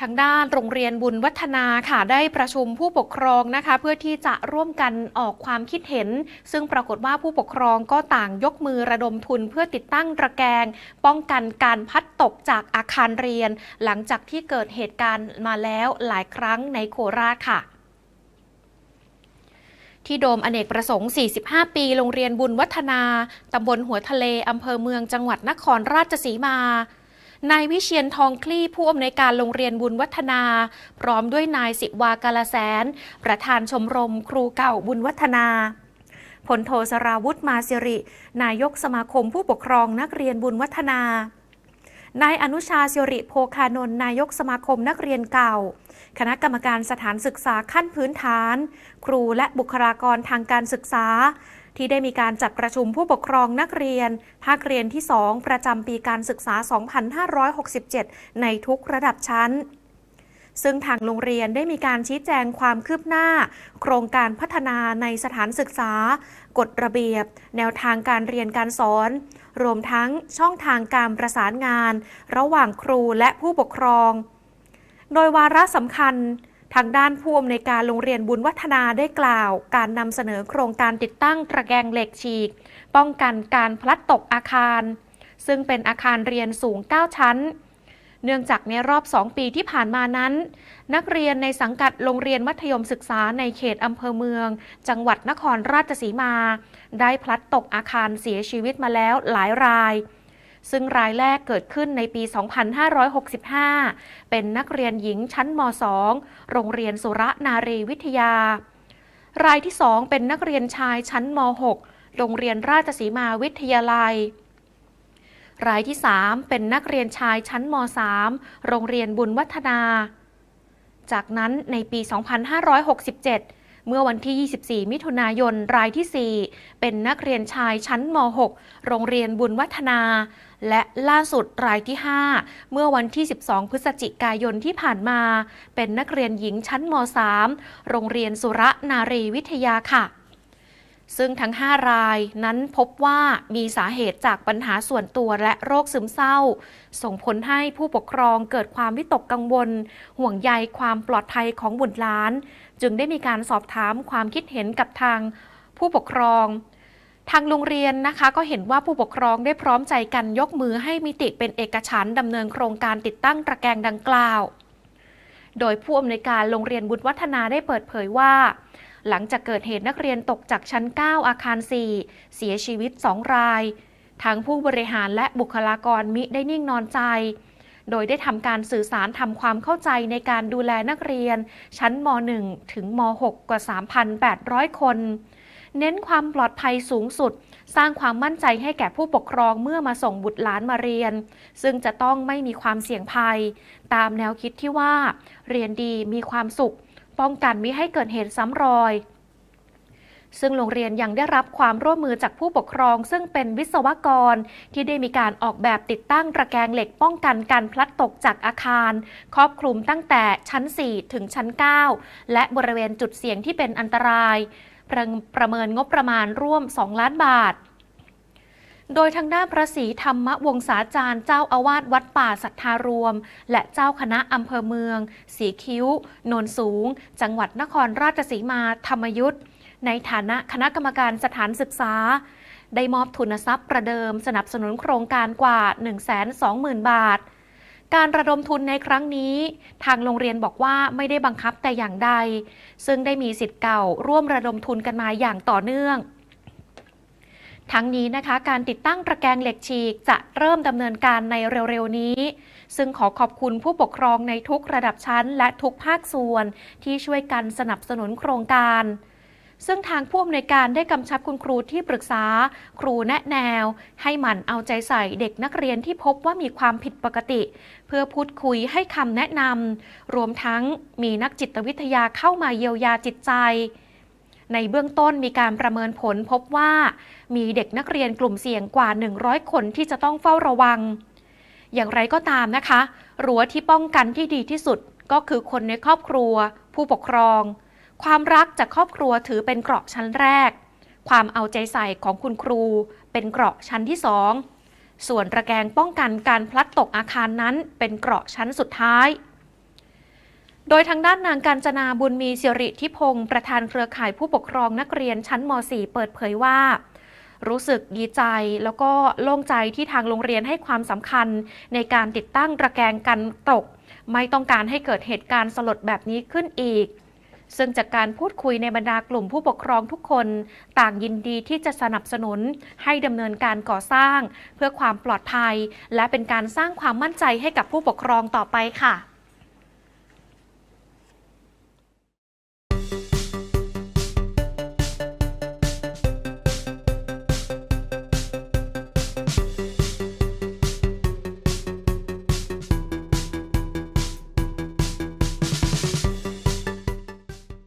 ทางด้านโรงเรียนบุญวัฒนาค่ะได้ประชุมผู้ปกครองนะคะ เพื่อที่จะร่วมกันออกความคิดเห็น ซึ่งปรากฏว่าผู้ปกครองก็ต่างยกมือระดมทุน เพื่อติดตั้งตะแกรงป้องกันการพัดตกจากอาคารเรียน หลังจากที่เกิดเหตุการณ์มาแล้วหลายครั้งในโคราชค่ะที่โดมอเนกประสงค์ 45 ปี โรงเรียนบุญวัฒนา ตำบลหัวทะเล อำเภอเมือง จังหวัดนครราชสีมา นายวิเชียนทองคลี่ผู้อำนวยการโรงเรียนบุญวัฒนา พร้อมด้วยนายสิวากาลแสน ประธานชมรม ครูเก่าบุญวัฒนาพลโทสราวุธมาสิริ นายกสมาคมผู้ปกครองนักเรียนบุญวัฒนานายอนุชาสิริโภคานนท์นายกสมาคมนักเรียนเก่า คณะกรรมการสถานศึกษาขั้นพื้นฐาน ครูและบุคลากรทางการศึกษา ที่ได้มีการจัดประชุมผู้ปกครองนักเรียน ภาคเรียนที่ 2 ประจำปีการศึกษา 2567 ในทุกระดับชั้นซึ่งทางโรงเรียนได้มีการชี้แจงความคืบหน้า โครงการพัฒนาในสถานศึกษา กฎระเบียบ แนวทางการเรียนการสอน รวมทั้งช่องทางการประสานงาน ระหว่างครูและผู้ปกครอง โดยวาระสำคัญ ทางด้านผู้อำนวยการโรงเรียนบุญวัฒนาได้กล่าว การนำเสนอโครงการติดตั้งตะแกรงเหล็กฉีก ป้องกันการพลัดตกอาคาร ซึ่งเป็นอาคารเรียนสูง 9 ชั้น เนื่องจากในรอบ 2 ปีที่ผ่านมานั้น นักเรียนในสังกัดโรงเรียนมัธยมศึกษาในเขตอำเภอเมือง จังหวัดนครราชสีมา ได้พลัดตกอาคารเสียชีวิตมาแล้วหลายราย ซึ่งรายแรกเกิดขึ้นในปี 2565 เป็นนักเรียนหญิงชั้นม .2 โรงเรียนสุรนารีวิทยา รายที่ 2 เป็นนักเรียนชายชั้นม .6 โรงเรียนราชสีมาวิทยาลัย รายที่ 3 เป็นนักเรียนชายชั้นม .3 โรงเรียนบุญวัฒนา จากนั้นในปี 2567 เมื่อวันที่ 24 มิถุนายนรายที่ 4 เป็นนักเรียนชายชั้นม .6 โรงเรียนบุญวัฒนา และล่าสุดรายที่ 5 เมื่อวันที่ 12 พฤศจิกายนที่ผ่านมา เป็นนักเรียนหญิงชั้นม .3 โรงเรียนสุรนารีวิทยาค่ะ ซึ่งทั้ง 5 รายนั้นพบว่ามีสาเหตุจากปัญหาส่วนตัวและโรคซึมเศร้า ส่งผลให้ผู้ปกครองเกิดความวิตกกังวล ห่วงใยความปลอดภัยของบุตรหลาน จึงได้มีการสอบถามความคิดเห็นกับทางผู้ปกครองทางโรงเรียนนะคะก็เห็นว่าผู้ปกครองได้พร้อมใจกันยกมือให้มิติเป็นเอกฉันดำเนินโครงการติดตั้งตะแกรงดังกล่าว โดยผู้อำนวยการโรงเรียนบุญวัฒนาได้เปิดเผยว่า หลังจากเกิดเหตุนักเรียนตกจากชั้น 9 อาคาร 4 เสียชีวิต 2 รายทั้งผู้บริหารและบุคลากรมิได้นิ่งนอนใจ โดยได้ทำการสื่อสารทำความเข้าใจในการดูแลนักเรียน ชั้นม .1 ถึงม .6 กว่า 3,800 คน เน้นความปลอดภัยสูงสุด สร้างความมั่นใจให้แก่ผู้ปกครองเมื่อมาส่งบุตรหลานมาเรียน ซึ่งจะต้องไม่มีความเสี่ยงภัย ตามแนวคิดที่ว่า เรียนดีมีความสุข ป้องกันมิให้เกิดเหตุซ้ำรอย ซึ่งโรงเรียนยังได้รับความร่วมมือจากผู้ปกครอง ซึ่งเป็นวิศวกร ที่ได้มีการออกแบบติดตั้งตะแกรงเหล็กป้องกันการพลัดตกจากอาคาร ครอบคลุมตั้งแต่ชั้น 4 ถึงชั้น 9 และบริเวณจุดเสี่ยงที่เป็นอันตราย ประประเมินงบประมาณร่วม 2 ล้านบาท โดยทางด้านพระศรีธรรมวงศาจารย์เจ้าอาวาสวัดป่าสัทธารวม และเจ้าคณะอำเภอเมือง สีคิ้ว โนนสูง จังหวัดนครราชสีมาธรรมยุทธ์ในฐานะคณะกรรมการสถานศึกษา ได้มอบทุนทรัพย์ประเดิมสนับสนุนโครงการกว่า 120,000 บาทการระดมทุนในครั้งนี้ ทางโรงเรียนบอกว่าไม่ได้บังคับแต่อย่างใด ซึ่งได้มีสิทธิ์เก่าร่วมระดมทุนกันมาอย่างต่อเนื่อง ทั้งนี้นะคะการติดตั้งตะแกรงเหล็กฉีกจะเริ่มดำเนินการในเร็วๆนี้ ซึ่งขอขอบคุณผู้ปกครองในทุกระดับชั้นและทุกภาคส่วนที่ช่วยกันสนับสนุนโครงการ ซึ่งทางผู้อำนวยการได้กำชับคุณครูที่ปรึกษา ครูแนะแนว ให้หมั่นเอาใจใส่เด็กนักเรียนที่พบว่ามีความผิดปกติ เพื่อพูดคุยให้คำแนะนำรวมทั้งมีนักจิตวิทยาเข้ามาเยียวยาจิตใจ ในเบื้องต้นมีการประเมินผลพบว่า มีเด็กนักเรียนกลุ่มเสี่ยงกว่า 100 คนที่จะต้องเฝ้าระวัง อย่างไรก็ตามนะคะรั้วที่ป้องกันที่ดีที่สุดก็คือคนในครอบครัว ผู้ปกครอง ความรักจากครอบครัวถือเป็นเกราะชั้นแรก ความเอาใจใส่ของคุณครู เป็นเกราะชั้นที่สองส่วนตะแกงป้องกันการพลัดตกอาคารนั้นเป็นเกราะชั้นสุดท้าย โดยทางด้านนางการจนาบุญมีสิริทิพงศ์ประธานเครือข่ายผู้ปกครองนักเรียนชั้นม .4 เปิดเผยว่า รู้สึกดีใจแล้วก็โล่งใจที่ทางโรงเรียนให้ความสำคัญ ในการติดตั้งตะแกงกันตก ไม่ต้องการให้เกิดเหตุการณ์สลดแบบนี้ขึ้นอีก ซึ่งจากการพูดคุยในบรรดากลุ่มผู้ปกครองทุกคน ต่างยินดีที่จะสนับสนุนให้ดำเนินการก่อสร้าง เพื่อความปลอดภัย และเป็นการสร้างความมั่นใจให้กับผู้ปกครองต่อไปค่ะ